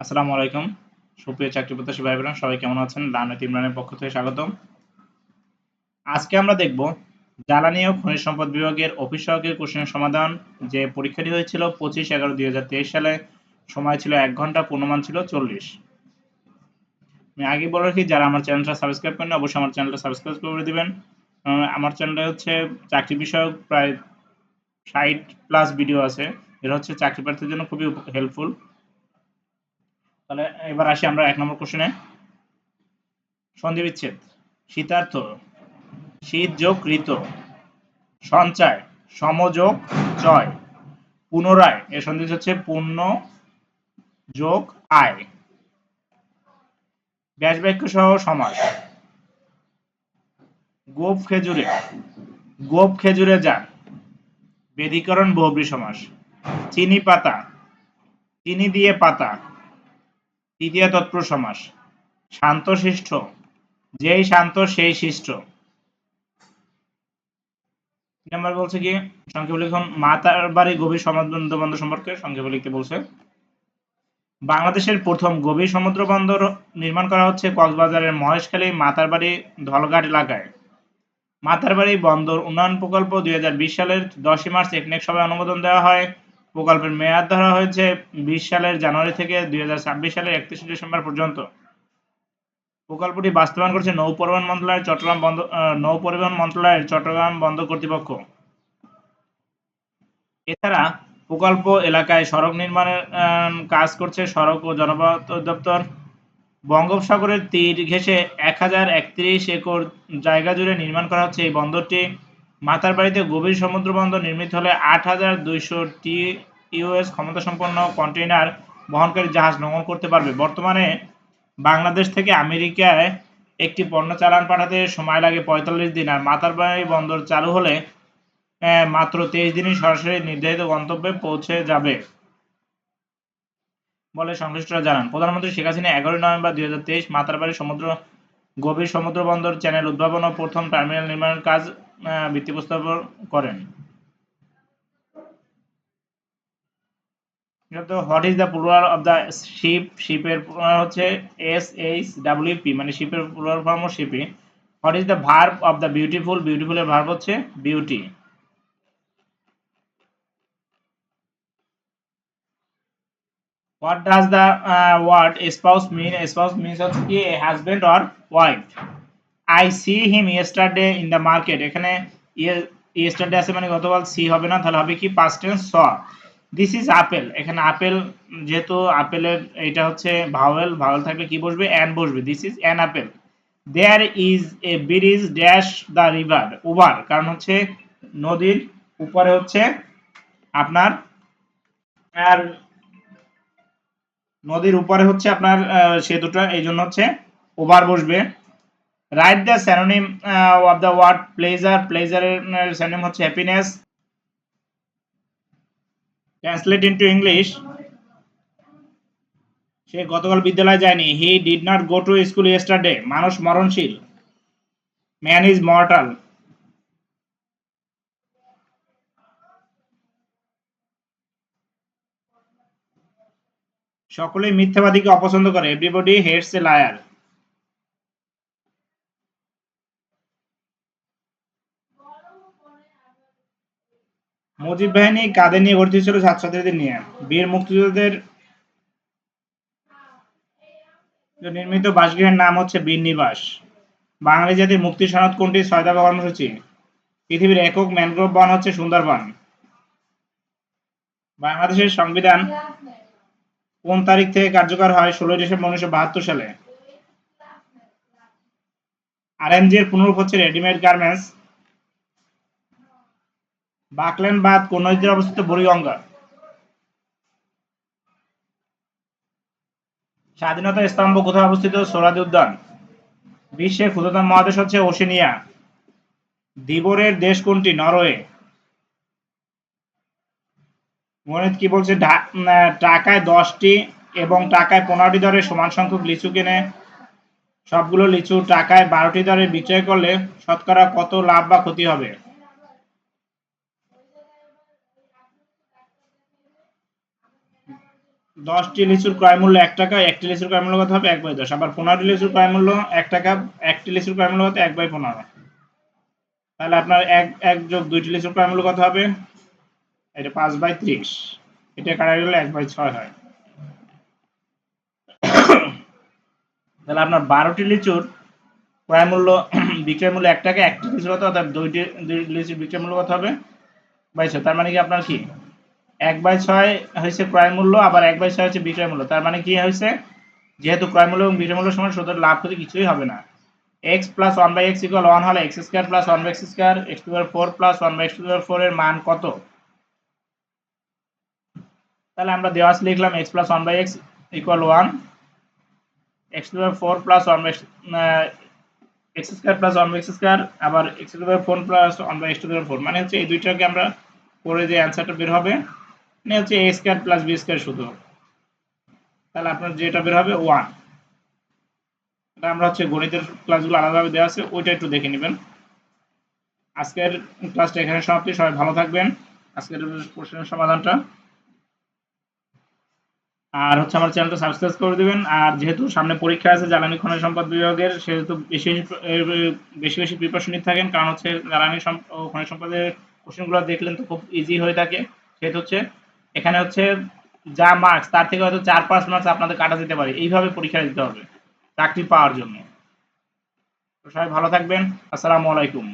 আসসালামু আলাইকুম। সুপ্রিয় চাকরি প্রত্যাশী ভাই বোনেরা সবাই কেমন আছেন? লানত ইমরানের পক্ষ থেকে স্বাগতম। আজকে আমরা দেখব জ্বালানি ও খনিজ সম্পদ বিভাগের অফিস সহকারী কোশ্চেনের সমাধান। যে পরীক্ষাটি হয়েছিল পঁচিশ এগারো দুই হাজার তেইশ সালে, সময় ছিল এক ঘণ্টা, পূর্ণমান ছিল চল্লিশ। আমি আগে বলে রাখি, যারা আমার চ্যানেলটা সাবস্ক্রাইব করেন অবশ্যই আমার চ্যানেলটা সাবস্ক্রাইব করে দিবেন। আমার চ্যানেলে হচ্ছে চাকরি বিষয়ক প্রায় ষাট প্লাস ভিডিও আছে। এটা হচ্ছে চাকরি প্রার্থীর জন্য খুবই হেল্পফুল তাহলে এবার আসি আমরা এক নম্বর কোশ্চেনে সন্ধি বিচ্ছেদ শীতার্থ, শীত যোগ ঋত, সঞ্চয় সমযোগ জয়, পুনরায়, এর সন্ধি হচ্ছে পূর্ণ যোগ আয়। ব্যাস বাক্য সহ সমাস। গোপ খেজুরে গোপ খেজুরে যান বেদিকরণ বহুব্রী সমাস। চিনি পাতা, চিনি দিয়ে পাতা তৃতীয় তৎপুর সমাস। শান্ত শিষ্ট, যেই শান্ত সেই শিষ্ট। নম্বর বলছে কি? সংক্ষেপে লিখুন, মাতার বাড়ি গভীর সমুদ্র বন্দর সম্পর্কে সংক্ষেপে লিখতে বলছে। বাংলাদেশের প্রথম গভীর সমুদ্র বন্দর নির্মাণ করা হচ্ছে কক্সবাজারের মহেশখালী মাতারবাড়ি ধলঘাট এলাকায়। মাতারবাড়ি বন্দর উন্নয়ন প্রকল্প দুই হাজার বিশ সালের দশই মার্চ একনেক সভায় অনুমোদন দেওয়া হয়। প্রকল্পের মেয়াদ ধরা হয়েছে বিশ সালের জানুয়ারি থেকে দুই হাজার ছাব্বিশ সালের একত্রিশে ডিসেম্বর পর্যন্ত। প্রকল্পটি বাস্তবায়ন করছে নৌ পরিবহন মন্ত্রণালয়ের চট্টগ্রাম বন্দর নৌ পরিবহন মন্ত্রণালয়ের চট্টগ্রাম বন্দর কর্তৃপক্ষ। এছাড়া প্রকল্প এলাকায় সড়ক নির্মাণের কাজ করছে সড়ক ও জনপথ দপ্তর। বঙ্গোপসাগরের তীর ঘেঁষে এক হাজার একত্রিশ একর জায়গা জুড়ে নির্মাণ করা হচ্ছে এই বন্দরটি। মাতারবাড়িতে গভীর সমুদ্র বন্দর নির্মিত হলে আট হাজার দুইশো ইউএস ক্ষমতাসম্পন্ন কন্টেইনার বহনকারী জাহাজ নোঙর করতে পারবে। বর্তমানে বাংলাদেশ থেকে আমেরিকায় একটি পণ্য চালান পাঠাতে সময় লাগে পঁয়তাল্লিশ দিন আর মাতারবাড়ি বন্দর চালু হলে মাত্র তেইশ দিনই সরাসরি নির্ধারিত গন্তব্যে পৌঁছে যাবে বলে সংশ্লিষ্টরা জানান। প্রধানমন্ত্রী শেখ হাসিনা এগারোই নভেম্বর দুই হাজার তেইশ মাতারবাড়ি সমুদ্র, গভীর সমুদ্র বন্দর চ্যানেল উদ্ভাবন ও প্রথম টার্মিনাল নির্মাণের কাজ ভিত্তিপ্রস্তর করেন। What is the plural of the ship শিপের হচ্ছে এস এইচ ডাব্লিউ পি মানে শিপের plural form Sheppey what is the verb of the beautiful বিউটিফুলের verb হচ্ছে beauty What does the word spouse mean? Spouse means হচ্ছে কি husband or wife. I see him yesterday in the market. এখানে, yesterday আছে মানে গতকাল see হবে না, তাহলে হবে কি, past tense, saw. This is apple. এখানে আপেল যেহেতু আপেলের এটা হচ্ছে ভাওয়েল ভাওয়েল থাকলে কি বসবে? অ্যান বসবে। This is an apple there is a bridge dash the river over কারণ হচ্ছে নদীর উপরে হচ্ছে আপনার, আর নদীর উপরে হচ্ছে আপনার সেতুটা এই জন্য হচ্ছে ওভার বসবে। Right the synonym of the word pleasure প্লেজারের synonym হচ্ছে হ্যাপিনেস ট্রান্সলেট ইনটু ইংলিশ সে গতকাল বিদ্যালয়ে যায়নি। He did not go to school yesterday মানুষ মরণশীল। ম্যান ইজ মর্টাল সকলেই মিথ্যাবাদীকে অপছন্দ করে। Everybody hates a liar Mujib Bahini কাঁধে নিয়ে গঠিত ছিল ছাত্রছাত্রীদের নিয়ে। বীর মুক্তিযোদ্ধাদের নির্মিত বাসগৃহের নাম হচ্ছে বীর নিবাস। বাঙালি জাতির মুক্তি সনদ কোনটি? ছয় দফা কর্মসূচি। পৃথিবীর একক ম্যানগ্রোভ বন হচ্ছে সুন্দরবন। বাংলাদেশের সংবিধান কোন তারিখ থেকে কার্যকর হয়? ষোলোই ডিসেম্বর উনিশশো বাহাত্তর সালে। আরএমজি এর পুনরূপ হচ্ছে রেডিমেড গার্মেন্টস। বাকলেন বাদ কোন নদীতে অবস্থিত বুড়িগঙ্গা। স্বাধীনতা স্তম্ভ কোথায় অবস্থিত? সোরাদি উদ্যান। বিশ্বের ক্ষুদ্রতম মহাদেশ হচ্ছে ওশেনিয়া। দিবরের দেশ কোনটি? নরওয়ে। গণিত কি বলছে? টাকায় দশটি এবং টাকায় পনেরোটি দরে সমান সংখ্যক লিচু কিনে। সবগুলো লিচু টাকায় বারোটি দরে বিক্রয় করলে শতকরা কত লাভ বা ক্ষতি হবে? দশটি লিচুর ক্রয় মূল্য এক টাকা, একটি লিচুর ক্রয় মূল্য কত হবে? এক বাই দশ। আবার পনেরোটি লিচুর ক্রয় মূল্য এক টাকা, একটি লিচুর ক্রয় মূল্য কত? এক বাই পনেরো। তাহলে আপনার এক এক যোগ দুইটি লিচুর ক্রয় মূল্য কত হবে? এটা পাঁচ বাই ত্রিশ। এটা কাটা গেলে এক বাই ছয় হয়। তাহলে আপনার বারোটি লিচুর ক্রয় মূল্য, বিক্রয় মূল্য এক টাকা, একটি লিচুর কত অর্থাৎ দুইটি দুই লিচুর বিক্রয় মূল্য কত হবে? বাই ছয়। তার মানে কি আপনার কি? এক বাই ছয় হয়েছে ক্রয় মূল্য, আবার এক বাই ছয় হচ্ছে বিক্রয় মূল্য। তার মানে কি হয়েছে? যেহেতু ক্রয় মূল্য এবং বিক্রয় মূল্য সমান, সুতরাং লাভ ক্ষতি কিছুই হবে না। X plus one by X equal one হলে X square plus one by X square X to four plus one by X to four এর মান কত? তাহলে আমরা দেওয়া লিখলাম X plus one by X equal one X to four plus one by X square plus one by X square আবার X to four plus one by X to four মানে হচ্ছে এই দুইটাকে আমরা করে যে অ্যান্সারটা বের হবে। মানে হচ্ছে A square plus B square শুধু। তাহলে আপনার যেটা বের হবে ওয়ান এটা আমরা হচ্ছে গণিতের ক্লাসগুলো আলাদাভাবে দেওয়া আছে, ওইটা একটু দেখে নেবেন। আজকের ক্লাসটা এখানে সমাপ্তি, সবাই ভালো থাকবেন। আজকের প্রশ্নের সমাধানটা। আর হচ্ছে আমার চ্যানেলটা সাবস্ক্রাইব করে দিবেন। আর যেহেতু সামনে পরীক্ষা আছে জ্বালানি খনিজ সম্পদ বিভাগের, সেহেতু বেশি বেশি বেশি প্রিপারেশন নিতে থাকেন। কারণ হচ্ছে জ্বালানি খনিজ সম্পদের কোশ্চেনগুলো দেখলেন তো খুব ইজি হয়ে থাকে। সেহেতু হচ্ছে এখানে হচ্ছে যা মার্কস তার থেকে হয়তো চার, পাঁচ মার্কস আপনাদের কাটা যেতে পারে। এইভাবে পরীক্ষা দিতে হবে, চাকরি পাওয়ার জন্য। সবাই ভালো থাকবেন। আসসালামু আলাইকুম।